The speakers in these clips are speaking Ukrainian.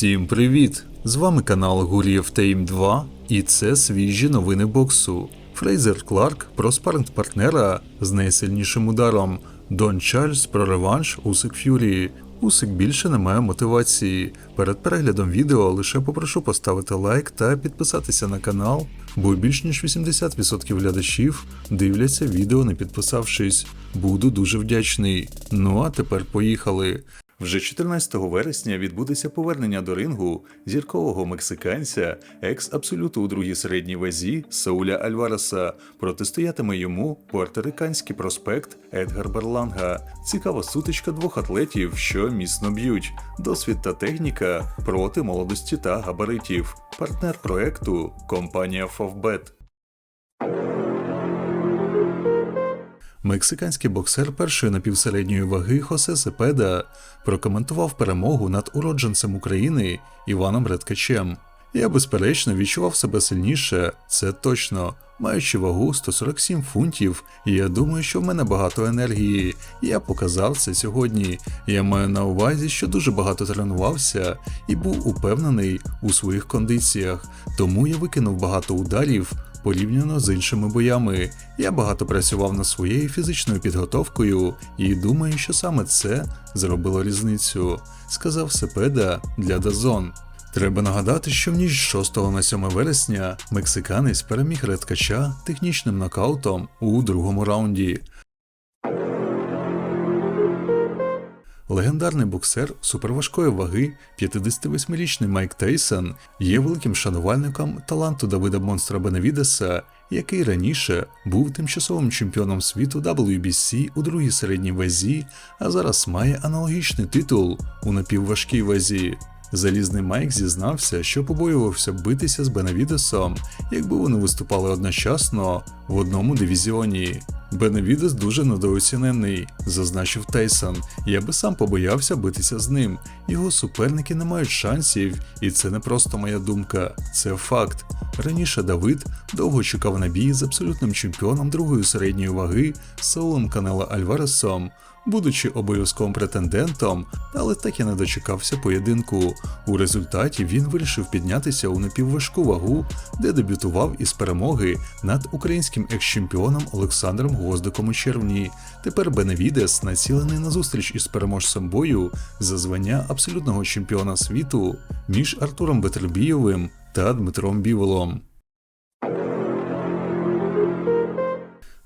Всім привіт! З вами канал Гур'єв Тейм 2 і це свіжі новини боксу. Фрейзер Кларк про спаринг партнера з найсильнішим ударом. Дон Чарльз про реванш Усик Ф'юрі. Усик більше не має мотивації. Перед переглядом відео лише попрошу поставити лайк та підписатися на канал, бо більш ніж 80% глядачів дивляться відео не підписавшись. Буду дуже вдячний. Ну а тепер поїхали. Вже 14 вересня відбудеться повернення до рингу зіркового мексиканця, екс-абсолюту у другій середній вазі Сауля Альвареса. Протистоятиме йому пуерториканський проспект Едгар Берланга. Цікава сутичка двох атлетів, що міцно б'ють. Досвід та техніка проти молодості та габаритів. Партнер проекту компанія Favbet. Мексиканський боксер першої напівсередньої ваги Хосе Сепеда прокоментував перемогу над уродженцем України Іваном Редкачем. Я безперечно відчував себе сильніше, це точно. Маючи вагу 147 фунтів, я думаю, що в мене багато енергії. Я показав це сьогодні. Я маю на увазі, що дуже багато тренувався і був упевнений у своїх кондиціях, тому я викинув багато ударів порівняно з іншими боями. Я багато працював над своєю фізичною підготовкою і думаю, що саме це зробило різницю, сказав Сепеда для Дазон. Треба нагадати, що в ніч з 6 на 7 вересня мексиканець переміг редкача технічним нокаутом у другому раунді. Легендарний боксер суперважкої ваги, 58-річний Майк Тейсон, є великим шанувальником таланту Давида Монстра Беневідеса, який раніше був тимчасовим чемпіоном світу WBC у другій середній вазі, а зараз має аналогічний титул у напівважкій вазі. Залізний Майк зізнався, що побоювався битися з Беневідесом, якби вони виступали одночасно в одному дивізіоні. Беневідес дуже недооцінений, зазначив Тейсон. Я би сам побоявся битися з ним. Його суперники не мають шансів, і це не просто моя думка, це факт. Раніше Давид довго чекав на бій з абсолютним чемпіоном другої середньої ваги Саулом Канела Альваресом будучи обов'язковим претендентом, але так і не дочекався поєдинку. У результаті він вирішив піднятися у напівважку вагу, де дебютував із перемоги над українським екс-чемпіоном Олександром Гвоздиком у червні. Тепер Беневідес націлений на зустріч із переможцем бою за звання абсолютного чемпіона світу між Артуром Бетербієвим та Дмитром Біволом.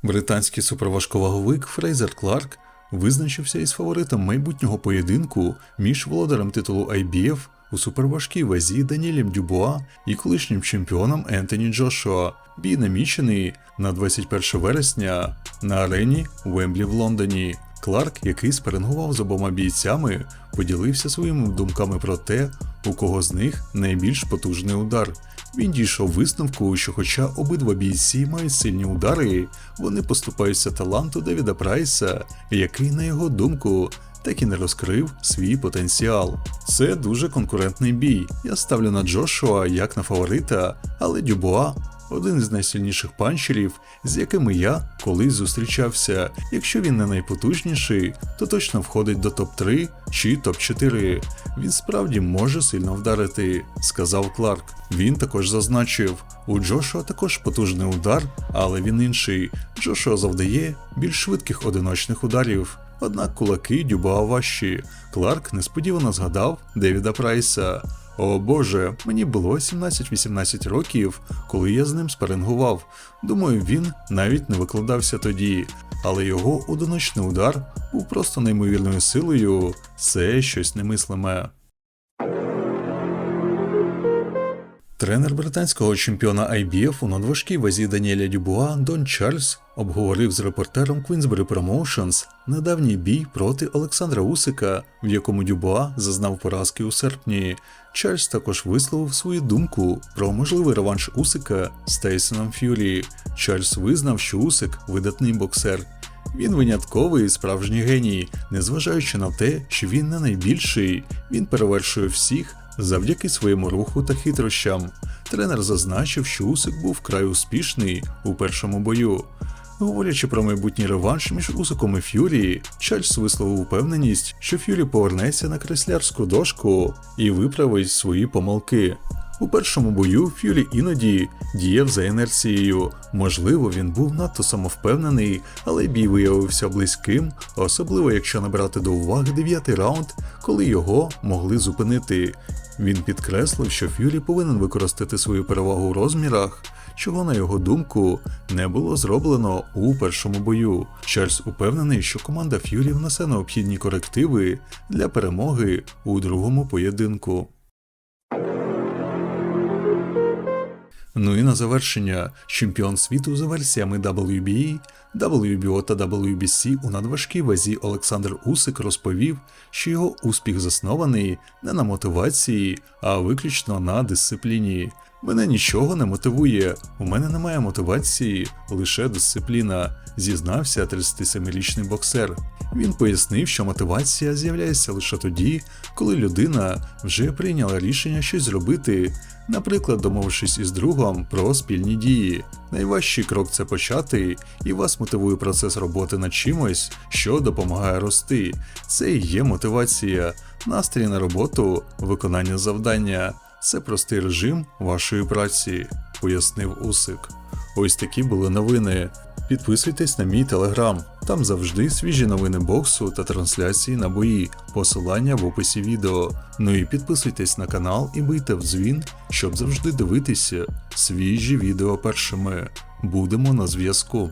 Британський суперважковаговик Фрейзер Кларк визначився із фаворитом майбутнього поєдинку між володарем титулу IBF у суперважкій вазі Даніелем Дюбуа і колишнім чемпіоном Ентоні Джошуа. Бій намічений на 21 вересня на арені Вемблі в Лондоні. Кларк, який спарингував з обома бійцями, поділився своїми думками про те, у кого з них найбільш потужний удар. Він дійшов висновку, що, хоча обидва бійці мають сильні удари, вони поступаються таланту Девіда Прайса, який, на його думку, так і не розкрив свій потенціал. Це дуже конкурентний бій. Я ставлю на Джошуа як на фаворита, але Дюбуа один із найсильніших панчерів, з якими я колись зустрічався. Якщо він не найпотужніший, то точно входить до топ-3 чи топ-4. Він справді може сильно вдарити, сказав Кларк. Він також зазначив, у Джошуа також потужний удар, але він інший. Джошуа завдає більш швидких одиночних ударів. Однак кулаки Дюбуа важчі. Кларк несподівано згадав Девіда Прайса. О Боже, мені було 17-18 років, коли я з ним спарингував. Думаю, він навіть не викладався тоді, але його одиночний удар був просто неймовірною силою. Це щось немислиме. Тренер британського чемпіона IBF у надважкій вазі Даніеля Дюбуа Дон Чарльз обговорив з репортером Queensbury Promotions недавній бій проти Олександра Усика, в якому Дюбуа зазнав поразки у серпні. Чарльз також висловив свою думку про можливий реванш Усика з Тейсоном Ф'юрі. Чарльз визнав, що Усик видатний боксер. Він винятковий справжній геній, незважаючи на те, що він не найбільший, він перевершує всіх завдяки своєму руху та хитрощам. Тренер зазначив, що Усик був вкрай успішний у першому бою. Говорячи про майбутній реванш між Усиком і Ф'юрі, Чарльз висловив упевненість, що Ф'юрі повернеться на креслярську дошку і виправить свої помилки. У першому бою Ф'юрі іноді діяв за інерцією. Можливо, він був надто самовпевнений, але бій виявився близьким, особливо якщо набрати до уваги дев'ятий раунд, коли його могли зупинити. Він підкреслив, що Ф'юрі повинен використати свою перевагу у розмірах, чого, на його думку, не було зроблено у першому бою. Чарльз упевнений, що команда Ф'юрі внесе необхідні корективи для перемоги у другому поєдинку. Ну і на завершення, чемпіон світу за версіями WBA, WBO та WBC у надважкій вазі Олександр Усик розповів, що його успіх заснований не на мотивації, а виключно на дисципліні. Мене нічого не мотивує, у мене немає мотивації, лише дисципліна, зізнався 37-річний боксер. Він пояснив, що мотивація з'являється лише тоді, коли людина вже прийняла рішення щось зробити, наприклад, домовившись із другом про спільні дії. Найважчий крок це почати, і вас мотивує процес роботи над чимось, що допомагає рости. Це і є мотивація, настрій на роботу, виконання завдання. Це простий режим вашої праці, пояснив Усик. Ось такі були новини. Підписуйтесь на мій телеграм, там завжди свіжі новини боксу та трансляції на бої, посилання в описі відео. Ну і підписуйтесь на канал і бийте в дзвін, щоб завжди дивитися свіжі відео першими. Будемо на зв'язку.